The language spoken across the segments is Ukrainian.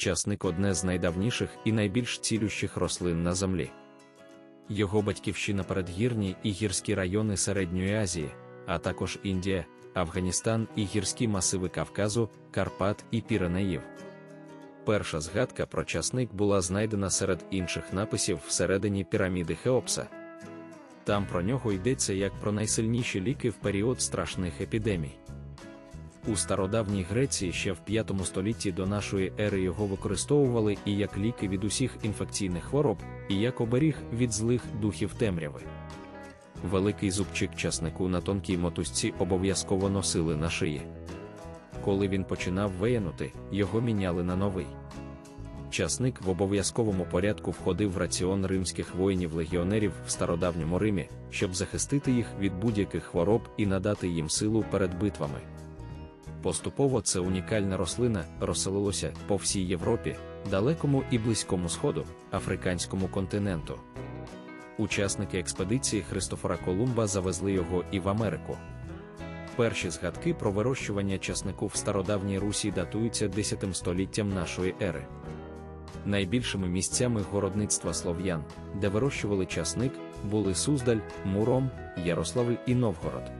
часник одне з найдавніших і найбільш цілющих рослин на землі. Його батьківщина передгірні і гірські райони Середньої Азії, а також Індія, Афганістан і гірські масиви Кавказу, Карпат і Піренеїв. Перша згадка про часник була знайдена серед інших написів всередині піраміди Хеопса. Там про нього йдеться як про найсильніші ліки в період страшних епідемій. У стародавній Греції ще в 5 столітті до нашої ери його використовували і як ліки від усіх інфекційних хвороб, і як оберіг від злих духів темряви. Великий зубчик часнику на тонкій мотузці обов'язково носили на шиї. Коли він починав виянути, його міняли на новий. Часник в обов'язковому порядку входив в раціон римських воїнів-легіонерів в стародавньому Римі, щоб захистити їх від будь-яких хвороб і надати їм силу перед битвами. Поступово це унікальна рослина розселилося по всій Європі, далекому і близькому сходу, африканському континенту. Учасники експедиції Христофора Колумба завезли його і в Америку. Перші згадки про вирощування часнику в стародавній Русі датуються 10 століттям нашої ери. Найбільшими місцями городництва слов'ян, де вирощували часник, були Суздаль, Муром, Ярославль і Новгород.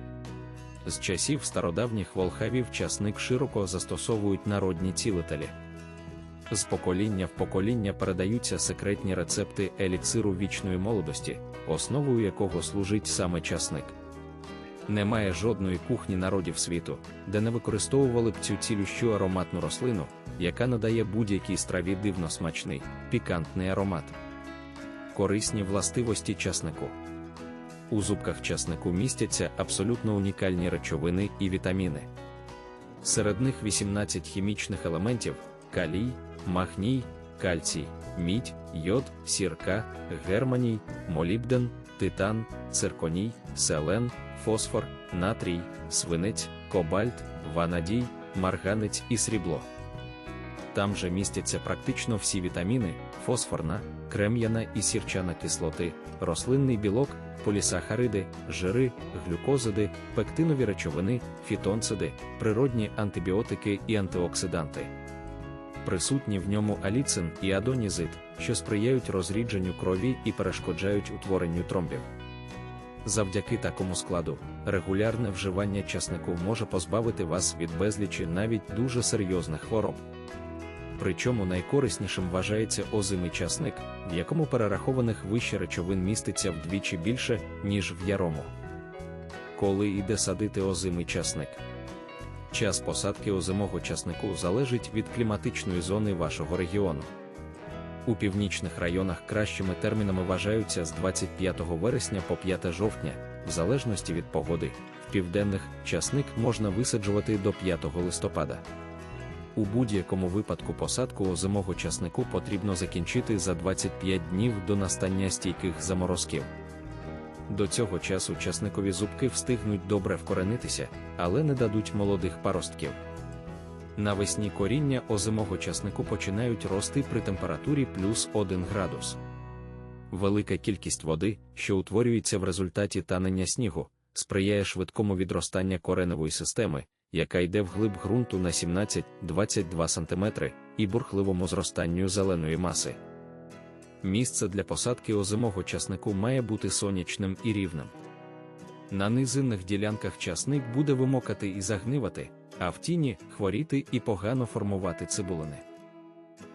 З часів стародавніх волхавів часник широко застосовують народні цілителі. З покоління в покоління передаються секретні рецепти еліксиру вічної молодості, основою якого служить саме часник. Немає жодної кухні народів світу, де не використовували б цю цілющу ароматну рослину, яка надає будь-якій страві дивно смачний, пікантний аромат. Корисні властивості часнику. У зубках часнику містяться абсолютно унікальні речовини і вітаміни. Серед них 18 хімічних елементів: калій, магній, кальцій, мідь, йод, сірка, германій, молібден, титан, цирконій, селен, фосфор, натрій, свинець, кобальт, ванадій, марганець і срібло. Там же містяться практично всі вітаміни, фосфорна, крем'яна і сірчана кислоти, рослинний білок, полісахариди, жири, глюкозиди, пектинові речовини, фітонциди, природні антибіотики і антиоксиданти. Присутні в ньому аліцин і адонізид, що сприяють розрідженню крові і перешкоджають утворенню тромбів. Завдяки такому складу, регулярне вживання часнику може позбавити вас від безлічі навіть дуже серйозних хвороб. Причому найкориснішим вважається озимий часник, в якому перерахованих вище речовин міститься вдвічі більше, ніж в ярому. Коли йде садити озимий часник. Час посадки озимого часнику залежить від кліматичної зони вашого регіону. У північних районах кращими термінами вважаються з 25 вересня по 5 жовтня, в залежності від погоди, в південних часник можна висаджувати до 5 листопада. У будь-якому випадку посадку озимого часнику потрібно закінчити за 25 днів до настання стійких заморозків. До цього часу часникові зубки встигнуть добре вкоренитися, але не дадуть молодих паростків. Навесні коріння озимого часнику починають рости при температурі плюс 1 градус. Велика кількість води, що утворюється в результаті танення снігу, сприяє швидкому відростанню кореневої системи, яка йде вглиб ґрунту на 17-22 см, і бурхливому зростанню зеленої маси. Місце для посадки озимого часнику має бути сонячним і рівним. На низинних ділянках часник буде вимокати і загнивати, а в тіні хворіти і погано формувати цибулини.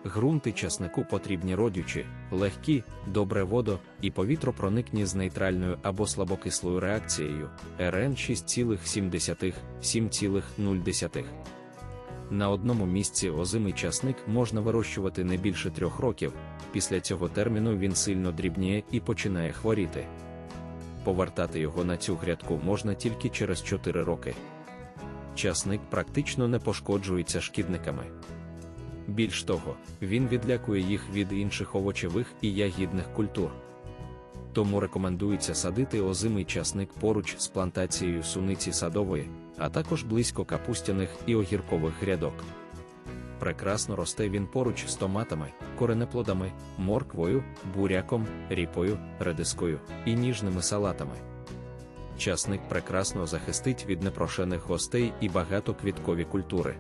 Грунти часнику потрібні родючі, легкі, добре водо і повітропроникні з нейтральною або слабокислою реакцією РН 6,7 7,0. На одному місці озимий часник можна вирощувати не більше трьох років, після цього терміну він сильно дрібніє і починає хворіти. Повертати його на цю грядку можна тільки через 4 роки. Часник практично не пошкоджується шкідниками. Більш того, він відлякує їх від інших овочевих і ягідних культур. Тому рекомендується садити озимий часник поруч з плантацією суниці садової, а також близько капустяних і огіркових грядок. Прекрасно росте він поруч з томатами, коренеплодами, морквою, буряком, ріпою, редискою і ніжними салатами. Часник прекрасно захистить від непрошених гостей і багатоквіткові культури.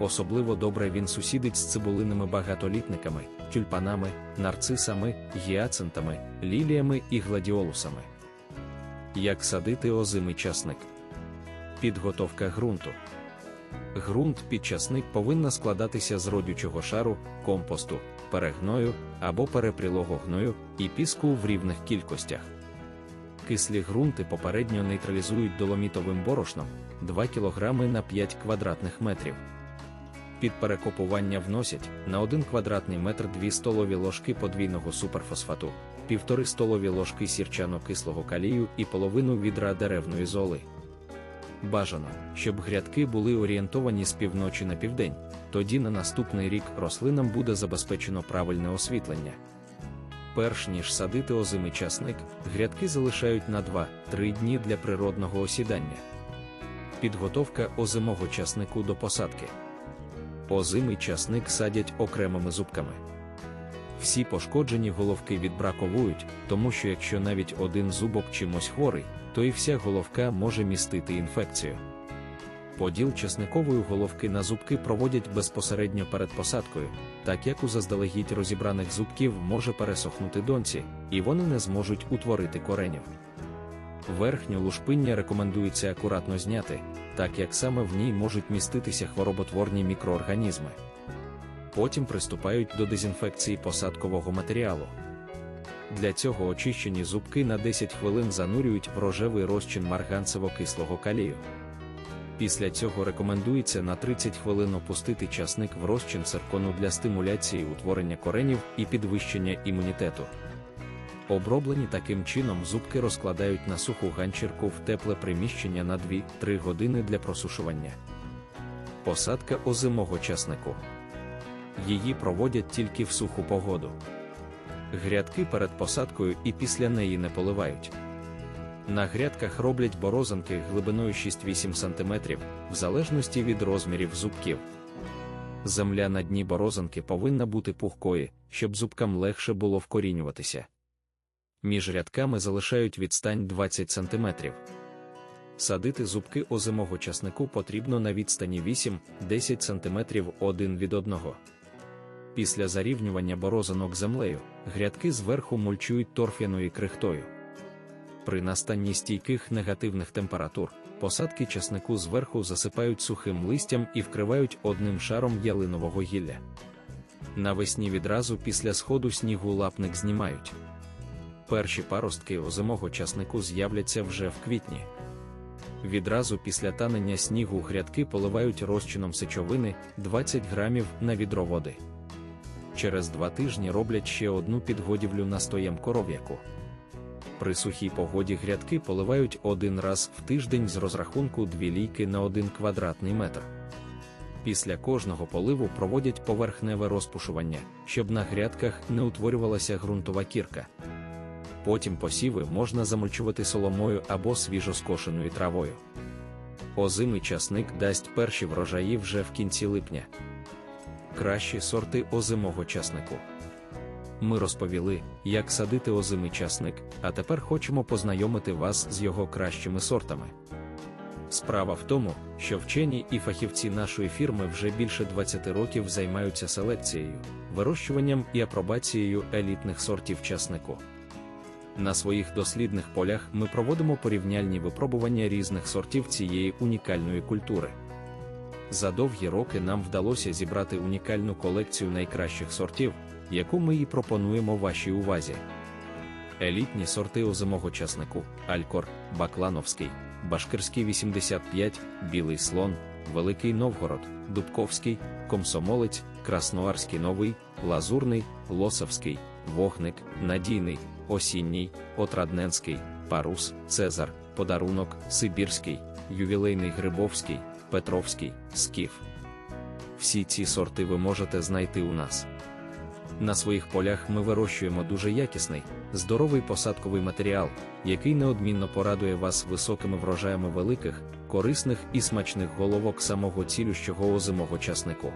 Особливо добре він сусідить з цибулиними багатолітниками, тюльпанами, нарцисами, гіацинтами, ліліями і гладіолусами. Як садити озимий часник? Підготовка ґрунту. Ґрунт під часник повинна складатися з родючого шару, компосту, перегною або перепрілого гною і піску в рівних кількостях. Кислі ґрунти попередньо нейтралізують доломітовим борошном 2 кг на 5 квадратних метрів. Під перекопування вносять на 1 квадратний метр 2 столові ложки подвійного суперфосфату, 1,5 столові ложки сірчано-кислого калію і половину відра деревної золи. Бажано, щоб грядки були орієнтовані з півночі на південь, тоді на наступний рік рослинам буде забезпечено правильне освітлення. Перш ніж садити озимий часник, грядки залишають на 2-3 дні для природного осідання. Підготовка озимого часнику до посадки. Озимий часник садять окремими зубками. Всі пошкоджені головки відбраковують, тому що якщо навіть один зубок чимось хворий, то і вся головка може містити інфекцію. Поділ часникової головки на зубки проводять безпосередньо перед посадкою, так як у заздалегідь розібраних зубків може пересохнути донці, і вони не зможуть утворити коренів. Верхнє лушпиння рекомендується акуратно зняти, так як саме в ній можуть міститися хвороботворні мікроорганізми. Потім приступають до дезінфекції посадкового матеріалу. Для цього очищені зубки на 10 хвилин занурюють в рожевий розчин марганцево-кислого калію. Після цього рекомендується на 30 хвилин опустити часник в розчин циркону для стимуляції утворення коренів і підвищення імунітету. Оброблені таким чином зубки розкладають на суху ганчірку в тепле приміщення на 2-3 години для просушування. Посадка озимого часнику. Її проводять тільки в суху погоду. Грядки перед посадкою і після неї не поливають. На грядках роблять борозанки глибиною 6-8 см, в залежності від розмірів зубків. Земля на дні борозанки повинна бути пухкою, щоб зубкам легше було вкорінюватися. Між рядками залишають відстань 20 см. Садити зубки озимого часнику потрібно на відстані 8-10 см один від одного. Після зарівнювання борозанок землею, грядки зверху мульчують торф'яною крихтою. При настанні стійких негативних температур посадки часнику зверху засипають сухим листям і вкривають одним шаром ялинового гілля. Навесні відразу після сходу снігу лапник знімають. Перші паростки озимого часнику з'являться вже в квітні. Відразу після танення снігу грядки поливають розчином сечовини 20 грамів на відро води. Через два тижні роблять ще одну підгодівлю настоєм коров'яку. При сухій погоді грядки поливають один раз в тиждень з розрахунку дві лійки на один квадратний метр. Після кожного поливу проводять поверхневе розпушування, щоб на грядках не утворювалася ґрунтова кірка. Потім посіви можна замульчувати соломою або свіжоскошеною травою. Озимий часник дасть перші врожаї вже в кінці липня. Кращі сорти озимого часнику. Ми розповіли, як садити озимий часник, а тепер хочемо познайомити вас з його кращими сортами. Справа в тому, що вчені і фахівці нашої фірми вже більше 20 років займаються селекцією, вирощуванням і апробацією елітних сортів часнику. На своїх дослідних полях ми проводимо порівняльні випробування різних сортів цієї унікальної культури. За довгі роки нам вдалося зібрати унікальну колекцію найкращих сортів, яку ми і пропонуємо вашій увазі. Елітні сорти озимого часнику, Алькор, Баклановський, Башкирський 85, Білий слон, Великий Новгород, Дубковський, Комсомолець, Красноарський Новий, Лазурний, Лосовський, Вогник, Надійний, Осінній, Отрадненський, Парус, Цезар, Подарунок, Сибірський, Ювілейний Грибовський, Петровський, Скіф. Всі ці сорти ви можете знайти у нас. На своїх полях ми вирощуємо дуже якісний, здоровий посадковий матеріал, який неодмінно порадує вас високими врожаями великих, корисних і смачних головок самого цілющого озимого часнику.